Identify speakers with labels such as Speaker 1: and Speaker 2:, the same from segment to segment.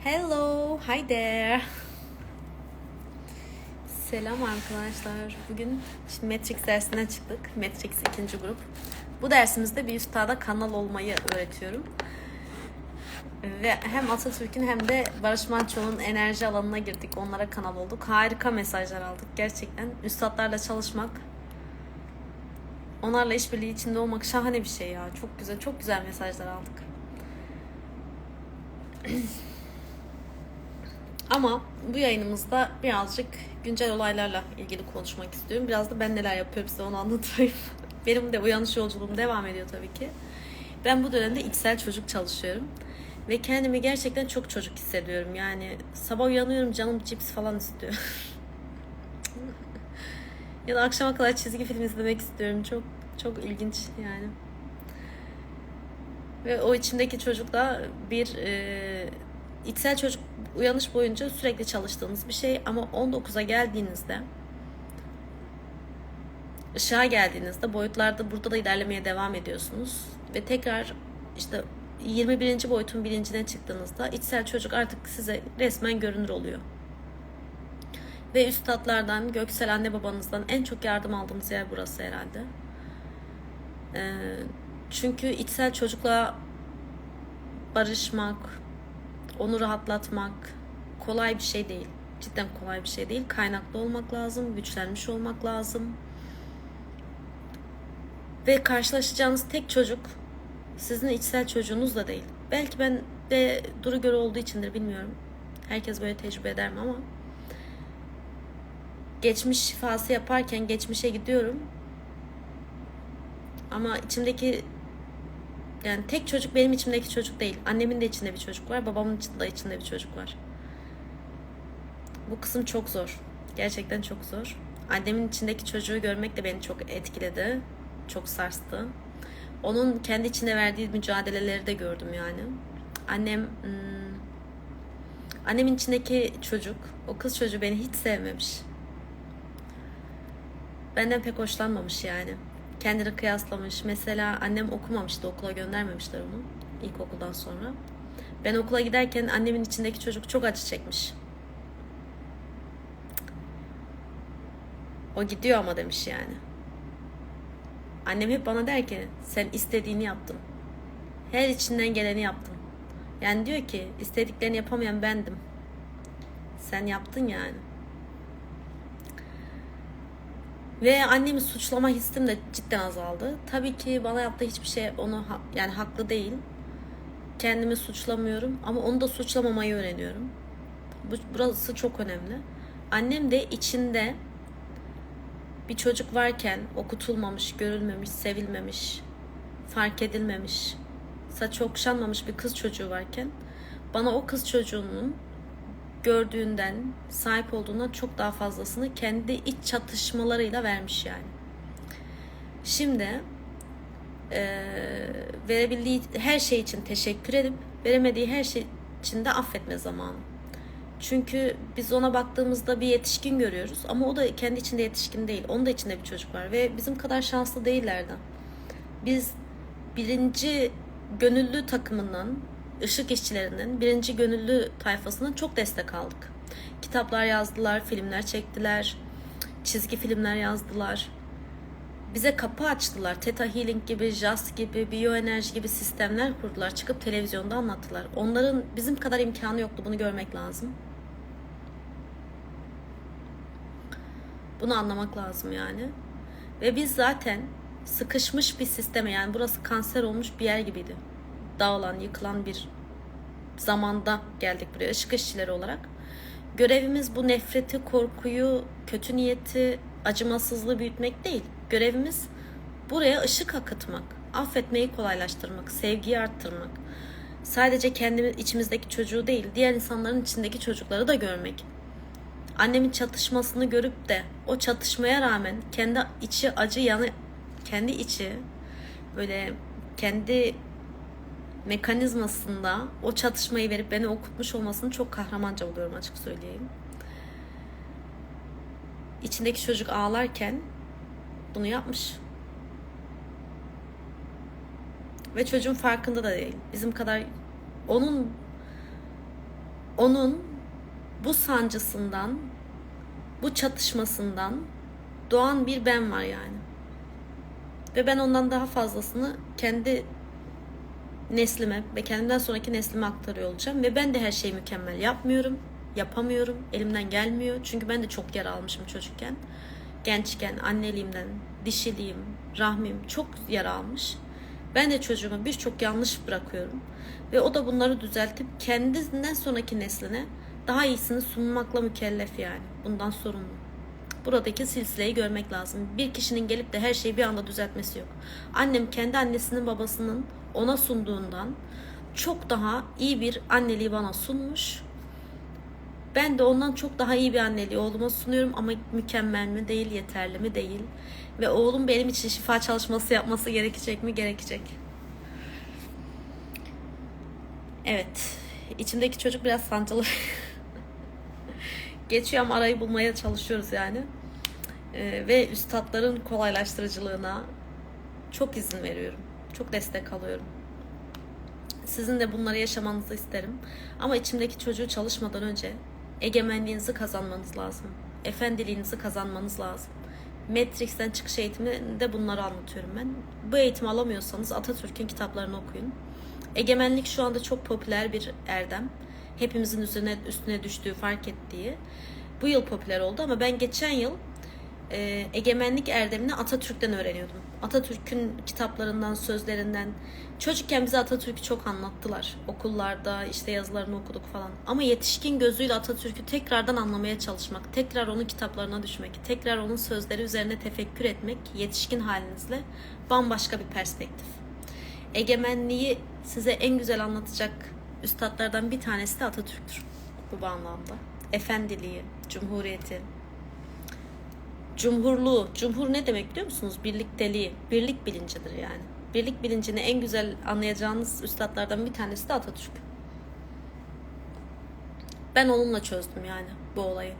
Speaker 1: Hello, hi there. Selam arkadaşlar. Bugün şimdi Matrix dersinden çıktık. Matrix ikinci grup. Bu dersimizde bir üstada kanal olmayı öğretiyorum. Ve hem Atatürk'ün hem de Barış Manço'nun enerji alanına girdik. Onlara kanal olduk. Harika mesajlar aldık gerçekten. Üstadlarla çalışmak, onlarla işbirliği içinde olmak şahane bir şey ya. Çok güzel, çok güzel mesajlar aldık. Ama bu yayınımızda birazcık güncel olaylarla ilgili konuşmak istiyorum. Biraz da ben neler yapıyorum size onu anlatayım. Benim de uyanış yolculuğum devam ediyor tabii ki. Ben bu dönemde içsel çocuk çalışıyorum. Ve kendimi gerçekten çok çocuk hissediyorum. Yani sabah uyanıyorum canım cips falan istiyor. ya da akşama kadar çizgi film izlemek istiyorum. Çok çok ilginç yani. Ve o içimdeki çocuk da bir e, içsel çocuk uyanış boyunca sürekli çalıştığınız bir şey ama 19'a geldiğinizde ışığa geldiğinizde boyutlarda burada da ilerlemeye devam ediyorsunuz ve tekrar işte 21. boyutun bilincine çıktığınızda içsel çocuk artık size resmen görünür oluyor. Ve üstadlardan, göksel anne babanızdan en çok yardım aldığınız yer burası herhalde. Ee, çünkü içsel çocukla barışmak, onu rahatlatmak kolay bir şey değil. Cidden kolay bir şey değil. Kaynaklı olmak lazım, güçlenmiş olmak lazım. Ve karşılaşacağınız tek çocuk sizin içsel çocuğunuz da değil. Belki ben de duru göre olduğu içindir bilmiyorum. Herkes böyle tecrübe eder mi ama geçmiş şifası yaparken geçmişe gidiyorum. Ama içimdeki yani tek çocuk benim içimdeki çocuk değil. Annemin de içinde bir çocuk var. Babamın de içinde bir çocuk var. Bu kısım çok zor. Gerçekten çok zor. Annemin içindeki çocuğu görmek de beni çok etkiledi. Çok sarstı. Onun kendi içinde verdiği mücadeleleri de gördüm yani. Annem hmm, annemin içindeki çocuk, o kız çocuğu beni hiç sevmemiş. Benden pek hoşlanmamış yani kendini kıyaslamış. Mesela annem okumamıştı, okula göndermemişler onu ilkokuldan sonra. Ben okula giderken annemin içindeki çocuk çok acı çekmiş. O gidiyor ama demiş yani. Annem hep bana der ki sen istediğini yaptın. Her içinden geleni yaptın. Yani diyor ki istediklerini yapamayan bendim. Sen yaptın yani. Ve annemi suçlama hissim de cidden azaldı. Tabii ki bana yaptığı hiçbir şey onu yani haklı değil. Kendimi suçlamıyorum ama onu da suçlamamayı öğreniyorum. Bu, burası çok önemli. Annem de içinde bir çocuk varken okutulmamış, görülmemiş, sevilmemiş, fark edilmemiş, saç okşanmamış bir kız çocuğu varken bana o kız çocuğunun gördüğünden, sahip olduğundan çok daha fazlasını kendi iç çatışmalarıyla vermiş yani. Şimdi e, verebildiği her şey için teşekkür edip veremediği her şey için de affetme zamanı. Çünkü biz ona baktığımızda bir yetişkin görüyoruz ama o da kendi içinde yetişkin değil. Onun da içinde bir çocuk var ve bizim kadar şanslı değillerden. Biz birinci gönüllü takımından ışık işçilerinden birinci gönüllü tayfasından çok destek aldık. Kitaplar yazdılar, filmler çektiler, çizgi filmler yazdılar. Bize kapı açtılar. Theta Healing gibi, JAS gibi, bioenerji gibi sistemler kurdular. Çıkıp televizyonda anlattılar. Onların bizim kadar imkanı yoktu. Bunu görmek lazım. Bunu anlamak lazım yani. Ve biz zaten sıkışmış bir sisteme yani burası kanser olmuş bir yer gibiydi dağılan, yıkılan bir zamanda geldik buraya ışık işçileri olarak. Görevimiz bu nefreti, korkuyu, kötü niyeti, acımasızlığı büyütmek değil. Görevimiz buraya ışık akıtmak, affetmeyi kolaylaştırmak, sevgiyi arttırmak. Sadece kendi içimizdeki çocuğu değil, diğer insanların içindeki çocukları da görmek. Annemin çatışmasını görüp de o çatışmaya rağmen kendi içi acı yanı kendi içi böyle kendi mekanizmasında o çatışmayı verip beni okutmuş olmasını çok kahramanca buluyorum açık söyleyeyim. İçindeki çocuk ağlarken bunu yapmış. Ve çocuğun farkında da değil. Bizim kadar onun onun bu sancısından, bu çatışmasından doğan bir ben var yani. Ve ben ondan daha fazlasını kendi neslime ve kendimden sonraki neslime aktarıyor olacağım. Ve ben de her şeyi mükemmel yapmıyorum. Yapamıyorum. Elimden gelmiyor. Çünkü ben de çok yara almışım çocukken. Gençken anneliğimden, dişiliğim, rahmim çok yara almış. Ben de çocuğuma birçok yanlış bırakıyorum. Ve o da bunları düzeltip kendinden sonraki nesline daha iyisini sunmakla mükellef yani. Bundan sorumlu. Buradaki silsileyi görmek lazım. Bir kişinin gelip de her şeyi bir anda düzeltmesi yok. Annem kendi annesinin babasının ona sunduğundan çok daha iyi bir anneliği bana sunmuş. Ben de ondan çok daha iyi bir anneliği oğluma sunuyorum ama mükemmel mi değil, yeterli mi değil. Ve oğlum benim için şifa çalışması yapması gerekecek mi? Gerekecek. Evet. İçimdeki çocuk biraz sancılı. Geçiyor ama arayı bulmaya çalışıyoruz yani. Ee, ve üstadların kolaylaştırıcılığına çok izin veriyorum. Çok destek alıyorum. Sizin de bunları yaşamanızı isterim. Ama içimdeki çocuğu çalışmadan önce egemenliğinizi kazanmanız lazım. Efendiliğinizi kazanmanız lazım. Matrix'ten çıkış eğitiminde bunları anlatıyorum ben. Bu eğitimi alamıyorsanız Atatürk'ün kitaplarını okuyun. Egemenlik şu anda çok popüler bir erdem. Hepimizin üzerine üstüne düştüğü, fark ettiği. Bu yıl popüler oldu ama ben geçen yıl e, egemenlik erdemini Atatürk'ten öğreniyordum. Atatürk'ün kitaplarından, sözlerinden. Çocukken bize Atatürk'ü çok anlattılar. Okullarda işte yazılarını okuduk falan. Ama yetişkin gözüyle Atatürk'ü tekrardan anlamaya çalışmak, tekrar onun kitaplarına düşmek, tekrar onun sözleri üzerine tefekkür etmek yetişkin halinizle bambaşka bir perspektif. Egemenliği size en güzel anlatacak üstadlardan bir tanesi de Atatürk'tür bu anlamda. Efendiliği, cumhuriyeti, cumhurluğu. Cumhur ne demek biliyor musunuz? Birlikteliği, birlik bilincidir yani. Birlik bilincini en güzel anlayacağınız üstadlardan bir tanesi de Atatürk. Ben onunla çözdüm yani bu olayı.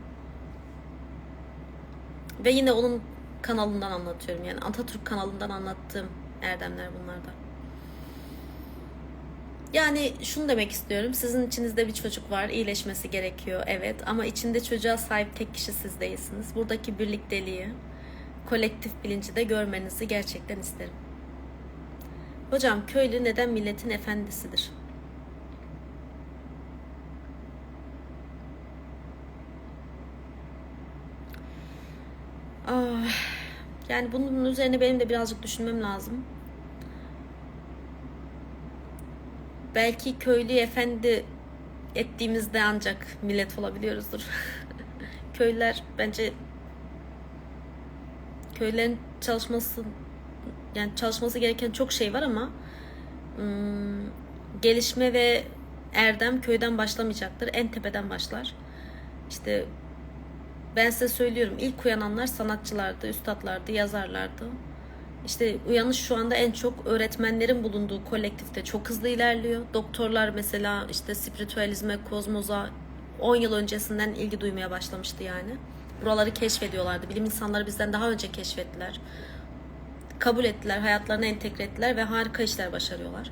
Speaker 1: Ve yine onun kanalından anlatıyorum. Yani Atatürk kanalından anlattığım erdemler bunlarda. Yani şunu demek istiyorum. Sizin içinizde bir çocuk var. iyileşmesi gerekiyor. Evet. Ama içinde çocuğa sahip tek kişi siz değilsiniz. Buradaki birlikteliği, kolektif bilinci de görmenizi gerçekten isterim. Hocam köylü neden milletin efendisidir? Ah, yani bunun üzerine benim de birazcık düşünmem lazım. Belki köylü efendi ettiğimizde ancak millet olabiliyoruzdur. Köylüler bence köylerin çalışması yani çalışması gereken çok şey var ama ım, gelişme ve erdem köyden başlamayacaktır. En tepeden başlar. İşte ben size söylüyorum ilk uyananlar sanatçılardı, üstadlardı, yazarlardı. İşte uyanış şu anda en çok öğretmenlerin bulunduğu kolektifte çok hızlı ilerliyor. Doktorlar mesela işte spiritüalizme, kozmoza 10 yıl öncesinden ilgi duymaya başlamıştı yani. Buraları keşfediyorlardı. Bilim insanları bizden daha önce keşfettiler. Kabul ettiler, hayatlarına entegre ettiler ve harika işler başarıyorlar.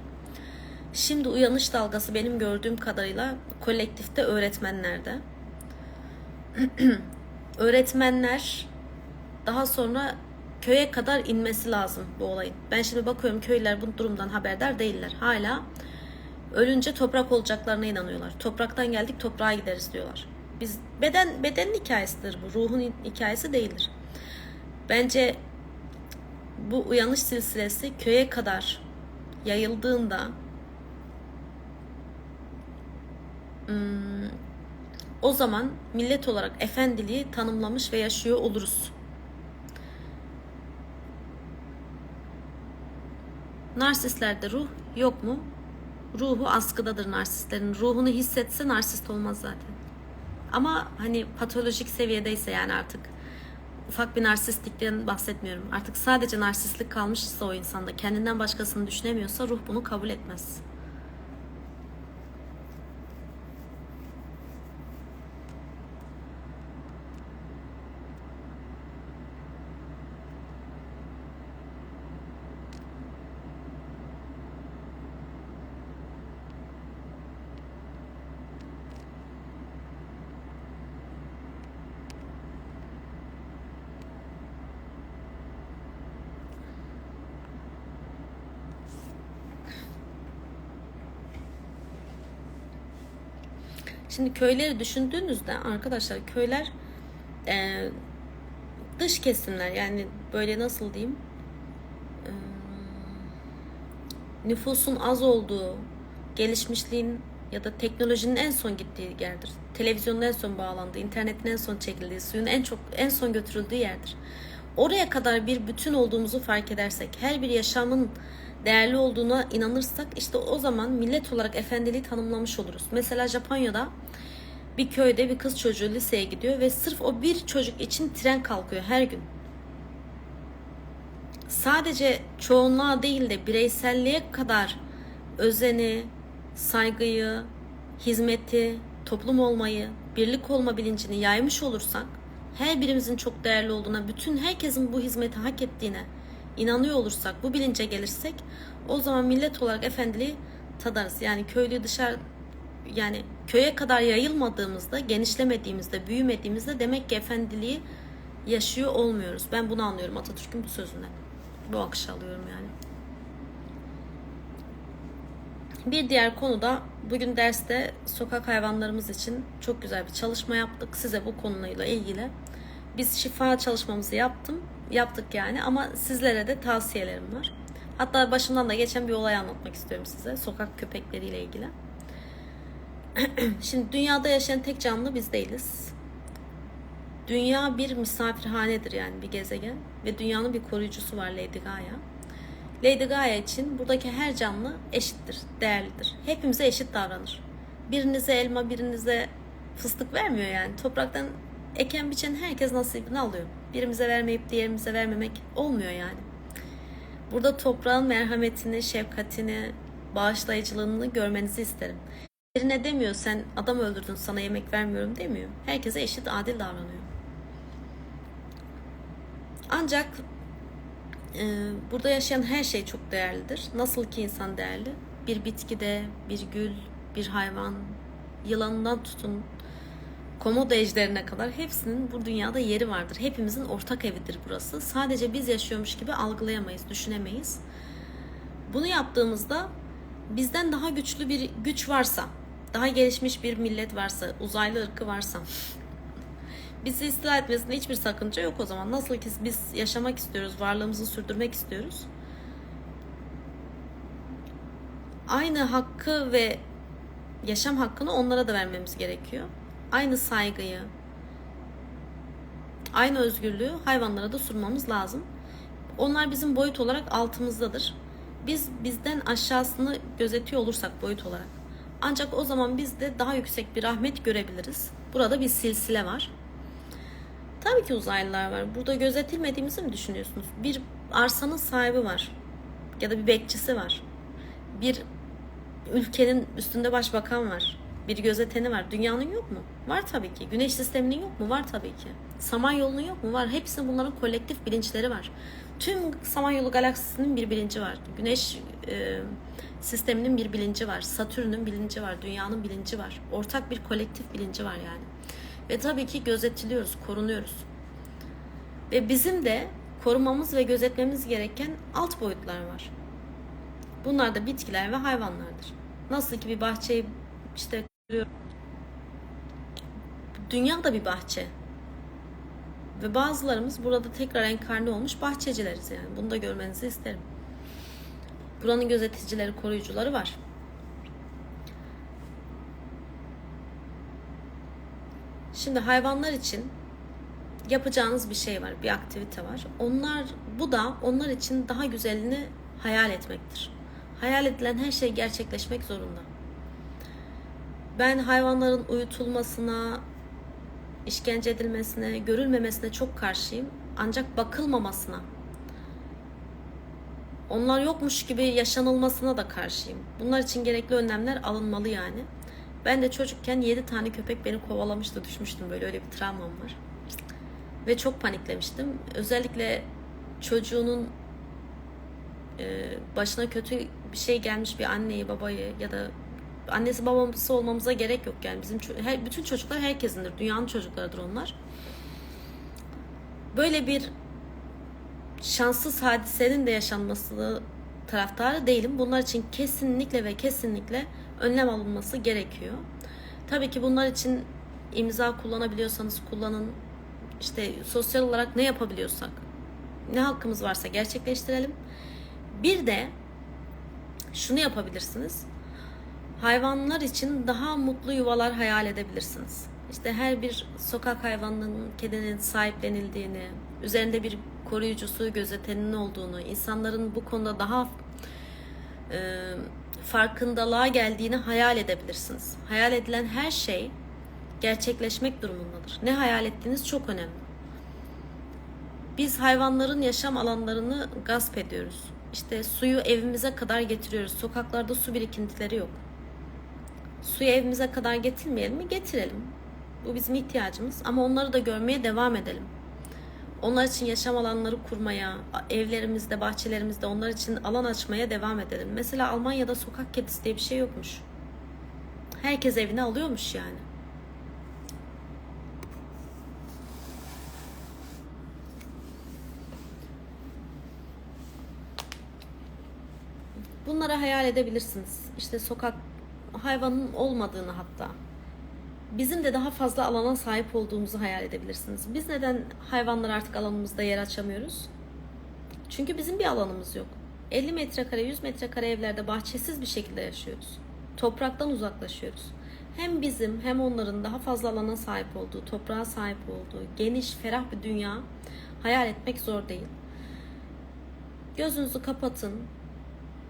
Speaker 1: Şimdi uyanış dalgası benim gördüğüm kadarıyla kolektifte öğretmenlerde. öğretmenler daha sonra köye kadar inmesi lazım bu olayın. Ben şimdi bakıyorum köyler bu durumdan haberdar değiller. Hala ölünce toprak olacaklarına inanıyorlar. Topraktan geldik toprağa gideriz diyorlar. Biz beden bedenin hikayesidir bu. Ruhun hikayesi değildir. Bence bu uyanış silsilesi köye kadar yayıldığında hmm, o zaman millet olarak efendiliği tanımlamış ve yaşıyor oluruz. Narsistlerde ruh yok mu? Ruhu askıdadır narsistlerin. Ruhunu hissetse narsist olmaz zaten. Ama hani patolojik seviyedeyse yani artık ufak bir narsistlikten bahsetmiyorum. Artık sadece narsistlik kalmışsa o insanda kendinden başkasını düşünemiyorsa ruh bunu kabul etmez. Şimdi köyleri düşündüğünüzde arkadaşlar köyler e, dış kesimler yani böyle nasıl diyeyim e, nüfusun az olduğu gelişmişliğin ya da teknolojinin en son gittiği yerdir. Televizyonun en son bağlandığı, internetin en son çekildiği, suyun en çok en son götürüldüğü yerdir. Oraya kadar bir bütün olduğumuzu fark edersek, her bir yaşamın değerli olduğuna inanırsak işte o zaman millet olarak efendiliği tanımlamış oluruz. Mesela Japonya'da bir köyde bir kız çocuğu liseye gidiyor ve sırf o bir çocuk için tren kalkıyor her gün. Sadece çoğunluğa değil de bireyselliğe kadar özeni, saygıyı, hizmeti, toplum olmayı, birlik olma bilincini yaymış olursak, her birimizin çok değerli olduğuna, bütün herkesin bu hizmeti hak ettiğine inanıyor olursak, bu bilince gelirsek o zaman millet olarak efendiliği tadarız. Yani köylü dışarı yani köye kadar yayılmadığımızda, genişlemediğimizde, büyümediğimizde demek ki efendiliği yaşıyor olmuyoruz. Ben bunu anlıyorum Atatürk'ün bu sözünden. Bu akışı alıyorum yani. Bir diğer konu da bugün derste sokak hayvanlarımız için çok güzel bir çalışma yaptık. Size bu konuyla ilgili biz şifa çalışmamızı yaptım. Yaptık yani ama sizlere de tavsiyelerim var. Hatta başımdan da geçen bir olay anlatmak istiyorum size. Sokak köpekleriyle ilgili. Şimdi dünyada yaşayan tek canlı biz değiliz. Dünya bir misafirhanedir yani bir gezegen ve dünyanın bir koruyucusu var Lady Gaia. Lady Gaia için buradaki her canlı eşittir, değerlidir. Hepimize eşit davranır. Birinize elma, birinize fıstık vermiyor yani. Topraktan eken biçen herkes nasibini alıyor. Birimize vermeyip diğerimize vermemek olmuyor yani. Burada toprağın merhametini, şefkatini, bağışlayıcılığını görmenizi isterim. Birine demiyor sen adam öldürdün sana yemek vermiyorum demiyor. Herkese eşit adil davranıyor. Ancak e, burada yaşayan her şey çok değerlidir. Nasıl ki insan değerli? Bir bitkide, bir gül, bir hayvan, yılanından tutun, komodo ejderine kadar hepsinin bu dünyada yeri vardır. Hepimizin ortak evidir burası. Sadece biz yaşıyormuş gibi algılayamayız, düşünemeyiz. Bunu yaptığımızda bizden daha güçlü bir güç varsa, daha gelişmiş bir millet varsa, uzaylı ırkı varsa bizi istila etmesinde hiçbir sakınca yok o zaman. Nasıl ki biz yaşamak istiyoruz, varlığımızı sürdürmek istiyoruz. Aynı hakkı ve yaşam hakkını onlara da vermemiz gerekiyor. Aynı saygıyı, aynı özgürlüğü hayvanlara da sunmamız lazım. Onlar bizim boyut olarak altımızdadır. Biz bizden aşağısını gözetiyor olursak boyut olarak. Ancak o zaman biz de daha yüksek bir rahmet görebiliriz. Burada bir silsile var. Tabii ki uzaylılar var. Burada gözetilmediğimizi mi düşünüyorsunuz? Bir arsanın sahibi var. Ya da bir bekçisi var. Bir ülkenin üstünde başbakan var. Bir gözeteni var. Dünyanın yok mu? Var tabii ki. Güneş sisteminin yok mu? Var tabii ki. Samanyolu'nun yok mu? Var. Hepsinin bunların kolektif bilinçleri var. Tüm Samanyolu galaksisinin bir bilinci var. Güneş e, sisteminin bir bilinci var. Satürn'ün bilinci var. Dünyanın bilinci var. Ortak bir kolektif bilinci var yani. Ve tabii ki gözetiliyoruz, korunuyoruz. Ve bizim de korumamız ve gözetmemiz gereken alt boyutlar var. Bunlar da bitkiler ve hayvanlardır. Nasıl ki bir bahçeyi işte dünya da bir bahçe. Ve bazılarımız burada tekrar enkarne olmuş bahçecileriz yani. Bunu da görmenizi isterim. Buranın gözeticileri, koruyucuları var. Şimdi hayvanlar için yapacağınız bir şey var, bir aktivite var. Onlar bu da onlar için daha güzelini hayal etmektir. Hayal edilen her şey gerçekleşmek zorunda. Ben hayvanların uyutulmasına işkence edilmesine, görülmemesine çok karşıyım. Ancak bakılmamasına, onlar yokmuş gibi yaşanılmasına da karşıyım. Bunlar için gerekli önlemler alınmalı yani. Ben de çocukken 7 tane köpek beni kovalamıştı, düşmüştüm böyle öyle bir travmam var. Ve çok paniklemiştim. Özellikle çocuğunun e, başına kötü bir şey gelmiş bir anneyi, babayı ya da annesi babası olmamıza gerek yok yani bizim her, bütün çocuklar herkesindir. Dünyanın çocuklarıdır onlar. Böyle bir şanssız hadisenin de yaşanması taraftarı değilim. Bunlar için kesinlikle ve kesinlikle önlem alınması gerekiyor. Tabii ki bunlar için imza kullanabiliyorsanız kullanın. İşte sosyal olarak ne yapabiliyorsak, ne hakkımız varsa gerçekleştirelim. Bir de şunu yapabilirsiniz. Hayvanlar için daha mutlu yuvalar hayal edebilirsiniz. İşte her bir sokak hayvanının, kedinin sahiplenildiğini, üzerinde bir koruyucusu, gözeteninin olduğunu, insanların bu konuda daha e, farkındalığa geldiğini hayal edebilirsiniz. Hayal edilen her şey gerçekleşmek durumundadır. Ne hayal ettiğiniz çok önemli. Biz hayvanların yaşam alanlarını gasp ediyoruz. İşte suyu evimize kadar getiriyoruz. Sokaklarda su birikintileri yok. Suyu evimize kadar getirmeyelim mi? Getirelim. Bu bizim ihtiyacımız ama onları da görmeye devam edelim. Onlar için yaşam alanları kurmaya, evlerimizde, bahçelerimizde onlar için alan açmaya devam edelim. Mesela Almanya'da sokak kedisi diye bir şey yokmuş. Herkes evine alıyormuş yani. Bunları hayal edebilirsiniz. İşte sokak hayvanın olmadığını hatta. Bizim de daha fazla alana sahip olduğumuzu hayal edebilirsiniz. Biz neden hayvanlar artık alanımızda yer açamıyoruz? Çünkü bizim bir alanımız yok. 50 metrekare, 100 metrekare evlerde bahçesiz bir şekilde yaşıyoruz. Topraktan uzaklaşıyoruz. Hem bizim hem onların daha fazla alana sahip olduğu, toprağa sahip olduğu, geniş, ferah bir dünya hayal etmek zor değil. Gözünüzü kapatın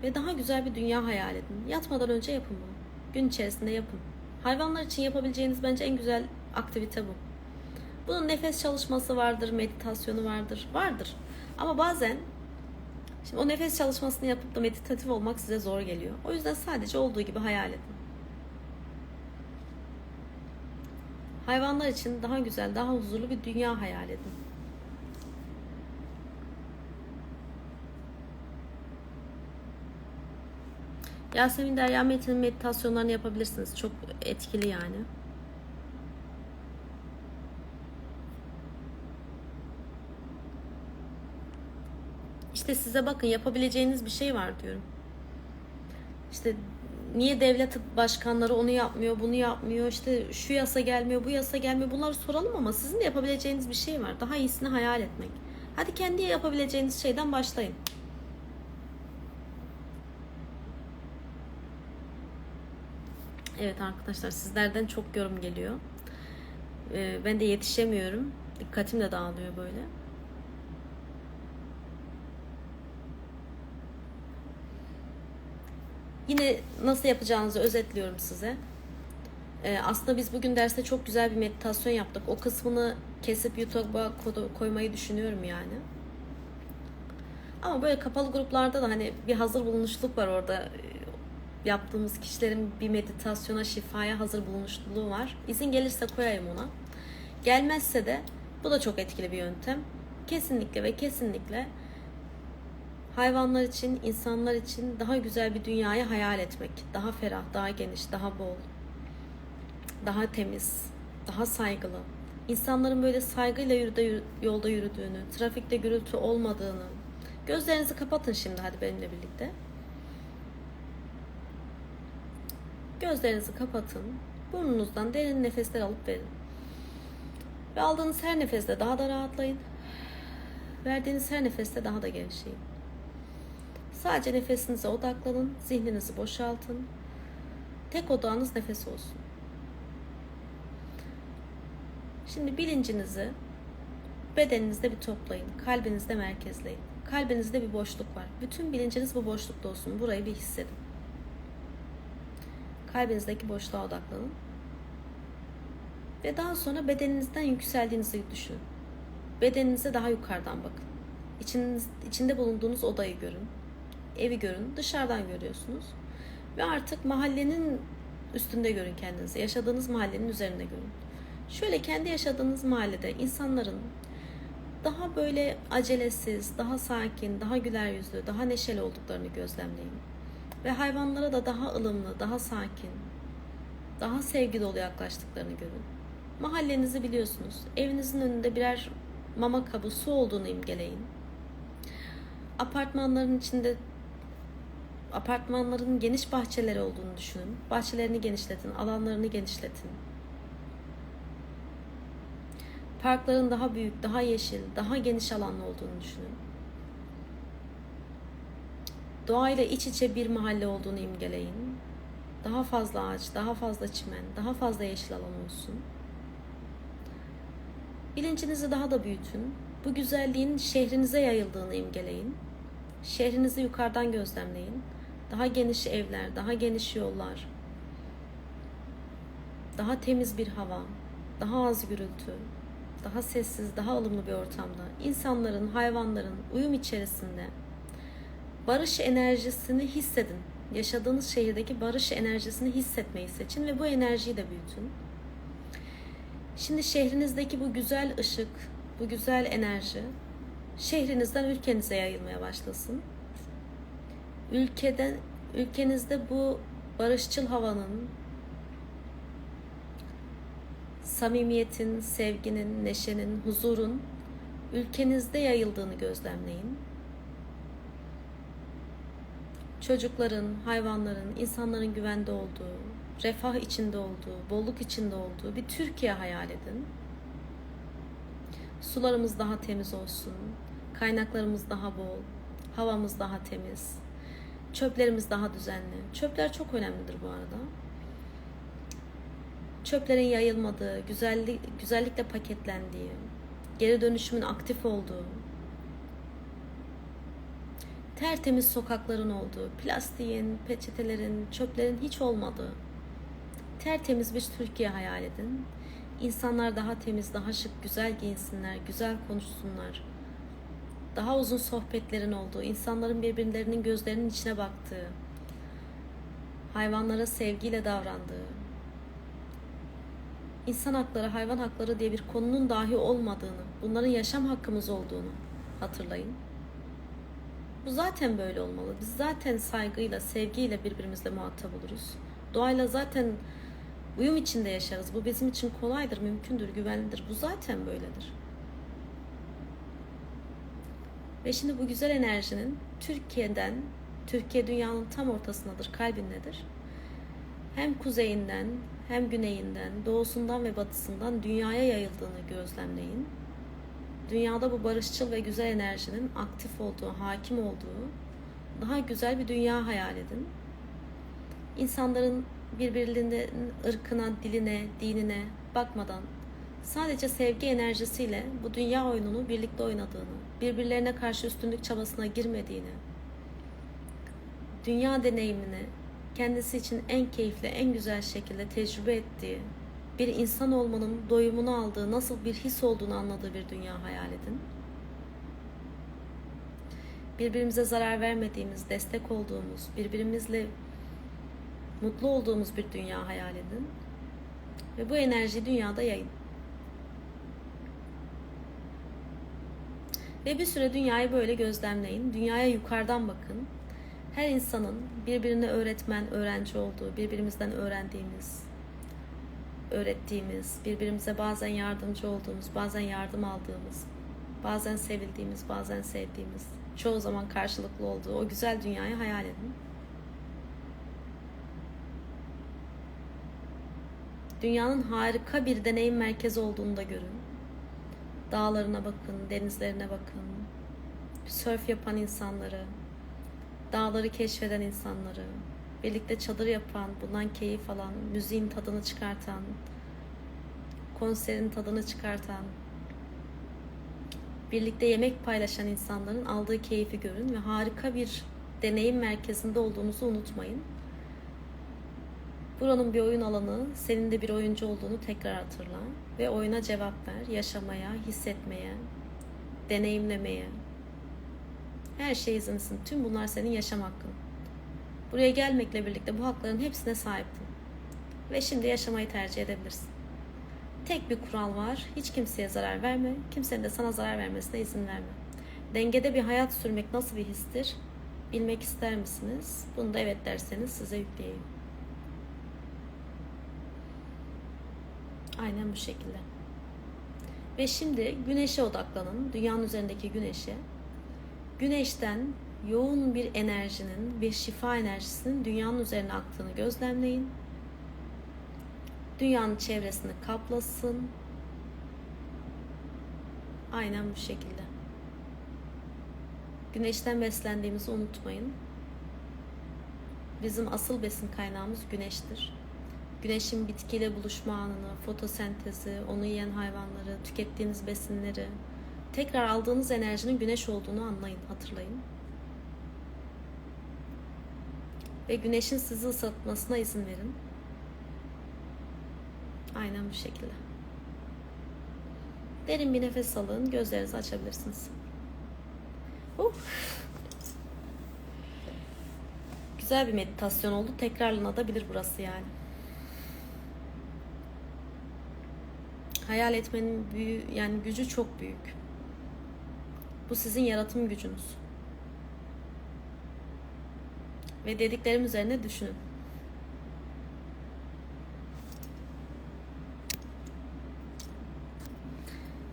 Speaker 1: ve daha güzel bir dünya hayal edin. Yatmadan önce yapın bunu. Gün içerisinde yapın. Hayvanlar için yapabileceğiniz bence en güzel aktivite bu. Bunun nefes çalışması vardır, meditasyonu vardır. Vardır. Ama bazen şimdi o nefes çalışmasını yapıp da meditatif olmak size zor geliyor. O yüzden sadece olduğu gibi hayal edin. Hayvanlar için daha güzel, daha huzurlu bir dünya hayal edin. Yasemin Derya Metin'in meditasyonlarını yapabilirsiniz. Çok etkili yani. İşte size bakın yapabileceğiniz bir şey var diyorum. İşte niye devlet başkanları onu yapmıyor, bunu yapmıyor, işte şu yasa gelmiyor, bu yasa gelmiyor. Bunları soralım ama sizin de yapabileceğiniz bir şey var. Daha iyisini hayal etmek. Hadi kendi yapabileceğiniz şeyden başlayın. Evet arkadaşlar sizlerden çok yorum geliyor. Ee, ben de yetişemiyorum. Dikkatim de dağılıyor böyle. Yine nasıl yapacağınızı özetliyorum size. Ee, aslında biz bugün derste çok güzel bir meditasyon yaptık. O kısmını kesip YouTube'a koymayı düşünüyorum yani. Ama böyle kapalı gruplarda da hani bir hazır bulunuşluk var orada yaptığımız kişilerin bir meditasyona, şifaya hazır bulunuşluğu var. İzin gelirse koyayım ona. Gelmezse de bu da çok etkili bir yöntem. Kesinlikle ve kesinlikle hayvanlar için, insanlar için daha güzel bir dünyayı hayal etmek. Daha ferah, daha geniş, daha bol, daha temiz, daha saygılı. İnsanların böyle saygıyla yürüde, yolda yürüdüğünü, trafikte gürültü olmadığını. Gözlerinizi kapatın şimdi hadi benimle birlikte. Gözlerinizi kapatın. Burnunuzdan derin nefesler alıp verin. Ve aldığınız her nefeste daha da rahatlayın. Verdiğiniz her nefeste daha da gevşeyin. Sadece nefesinize odaklanın. Zihninizi boşaltın. Tek odağınız nefes olsun. Şimdi bilincinizi bedeninizde bir toplayın. Kalbinizde merkezleyin. Kalbinizde bir boşluk var. Bütün bilinciniz bu boşlukta olsun. Burayı bir hissedin. Kalbinizdeki boşluğa odaklanın. Ve daha sonra bedeninizden yükseldiğinizi düşünün. Bedeninize daha yukarıdan bakın. İçiniz, içinde bulunduğunuz odayı görün. Evi görün. Dışarıdan görüyorsunuz. Ve artık mahallenin üstünde görün kendinizi. Yaşadığınız mahallenin üzerinde görün. Şöyle kendi yaşadığınız mahallede insanların daha böyle acelesiz, daha sakin, daha güler yüzlü, daha neşeli olduklarını gözlemleyin. Ve hayvanlara da daha ılımlı, daha sakin, daha sevgi dolu yaklaştıklarını görün. Mahallenizi biliyorsunuz. Evinizin önünde birer mama kabı su olduğunu imgeleyin. Apartmanların içinde apartmanların geniş bahçeleri olduğunu düşünün. Bahçelerini genişletin, alanlarını genişletin. Parkların daha büyük, daha yeşil, daha geniş alanlı olduğunu düşünün. Doğayla iç içe bir mahalle olduğunu imgeleyin. Daha fazla ağaç, daha fazla çimen, daha fazla yeşil alan olsun. Bilincinizi daha da büyütün. Bu güzelliğin şehrinize yayıldığını imgeleyin. Şehrinizi yukarıdan gözlemleyin. Daha geniş evler, daha geniş yollar, daha temiz bir hava, daha az gürültü, daha sessiz, daha ılımlı bir ortamda insanların, hayvanların uyum içerisinde barış enerjisini hissedin. Yaşadığınız şehirdeki barış enerjisini hissetmeyi seçin ve bu enerjiyi de büyütün. Şimdi şehrinizdeki bu güzel ışık, bu güzel enerji şehrinizden ülkenize yayılmaya başlasın. Ülkeden ülkenizde bu barışçıl havanın samimiyetin, sevginin, neşenin, huzurun ülkenizde yayıldığını gözlemleyin. Çocukların, hayvanların, insanların güvende olduğu, refah içinde olduğu, bolluk içinde olduğu bir Türkiye hayal edin. Sularımız daha temiz olsun, kaynaklarımız daha bol, havamız daha temiz, çöplerimiz daha düzenli. Çöpler çok önemlidir bu arada. Çöplerin yayılmadığı, güzellik, güzellikle paketlendiği, geri dönüşümün aktif olduğu, tertemiz sokakların olduğu, plastiğin, peçetelerin, çöplerin hiç olmadığı, tertemiz bir Türkiye hayal edin. İnsanlar daha temiz, daha şık, güzel giyinsinler, güzel konuşsunlar. Daha uzun sohbetlerin olduğu, insanların birbirlerinin gözlerinin içine baktığı, hayvanlara sevgiyle davrandığı, insan hakları, hayvan hakları diye bir konunun dahi olmadığını, bunların yaşam hakkımız olduğunu hatırlayın. Bu zaten böyle olmalı. Biz zaten saygıyla, sevgiyle birbirimizle muhatap oluruz. Doğayla zaten uyum içinde yaşarız. Bu bizim için kolaydır, mümkündür, güvenlidir. Bu zaten böyledir. Ve şimdi bu güzel enerjinin Türkiye'den, Türkiye dünyanın tam ortasındadır, kalbindedir. Hem kuzeyinden hem güneyinden, doğusundan ve batısından dünyaya yayıldığını gözlemleyin. Dünyada bu barışçıl ve güzel enerjinin aktif olduğu, hakim olduğu daha güzel bir dünya hayal edin. İnsanların birbirlerinin ırkına, diline, dinine bakmadan sadece sevgi enerjisiyle bu dünya oyununu birlikte oynadığını, birbirlerine karşı üstünlük çabasına girmediğini, dünya deneyimini kendisi için en keyifli, en güzel şekilde tecrübe ettiği, bir insan olmanın doyumunu aldığı, nasıl bir his olduğunu anladığı bir dünya hayal edin. Birbirimize zarar vermediğimiz, destek olduğumuz, birbirimizle mutlu olduğumuz bir dünya hayal edin. Ve bu enerjiyi dünyada yayın. Ve bir süre dünyayı böyle gözlemleyin. Dünyaya yukarıdan bakın her insanın birbirine öğretmen, öğrenci olduğu, birbirimizden öğrendiğimiz, öğrettiğimiz, birbirimize bazen yardımcı olduğumuz, bazen yardım aldığımız, bazen sevildiğimiz, bazen sevdiğimiz, çoğu zaman karşılıklı olduğu o güzel dünyayı hayal edin. Dünyanın harika bir deneyim merkezi olduğunu da görün. Dağlarına bakın, denizlerine bakın, sörf yapan insanları, dağları keşfeden insanları, birlikte çadır yapan, bundan keyif alan, müziğin tadını çıkartan, konserin tadını çıkartan, birlikte yemek paylaşan insanların aldığı keyfi görün ve harika bir deneyim merkezinde olduğunuzu unutmayın. Buranın bir oyun alanı, senin de bir oyuncu olduğunu tekrar hatırla ve oyuna cevap ver. Yaşamaya, hissetmeye, deneyimlemeye. Her şey izinsin. Tüm bunlar senin yaşam hakkın. Buraya gelmekle birlikte bu hakların hepsine sahiptin. Ve şimdi yaşamayı tercih edebilirsin. Tek bir kural var. Hiç kimseye zarar verme. Kimsenin de sana zarar vermesine izin verme. Dengede bir hayat sürmek nasıl bir histir? Bilmek ister misiniz? Bunu da evet derseniz size yükleyeyim. Aynen bu şekilde. Ve şimdi güneşe odaklanın. Dünyanın üzerindeki güneşe. Güneşten yoğun bir enerjinin, bir şifa enerjisinin dünyanın üzerine aktığını gözlemleyin. Dünyanın çevresini kaplasın. Aynen bu şekilde. Güneşten beslendiğimizi unutmayın. Bizim asıl besin kaynağımız güneştir. Güneşin bitkiyle buluşma anını, fotosentezi, onu yiyen hayvanları, tükettiğiniz besinleri, tekrar aldığınız enerjinin güneş olduğunu anlayın, hatırlayın. Ve güneşin sizi ısıtmasına izin verin. Aynen bu şekilde. Derin bir nefes alın, gözlerinizi açabilirsiniz. Uh. Güzel bir meditasyon oldu. Tekrarlanabilir burası yani. Hayal etmenin büyü yani gücü çok büyük. Bu sizin yaratım gücünüz. Ve dediklerim üzerine düşünün.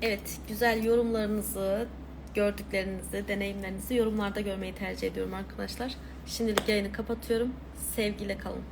Speaker 1: Evet, güzel yorumlarınızı, gördüklerinizi, deneyimlerinizi yorumlarda görmeyi tercih ediyorum arkadaşlar. Şimdilik yayını kapatıyorum. Sevgiyle kalın.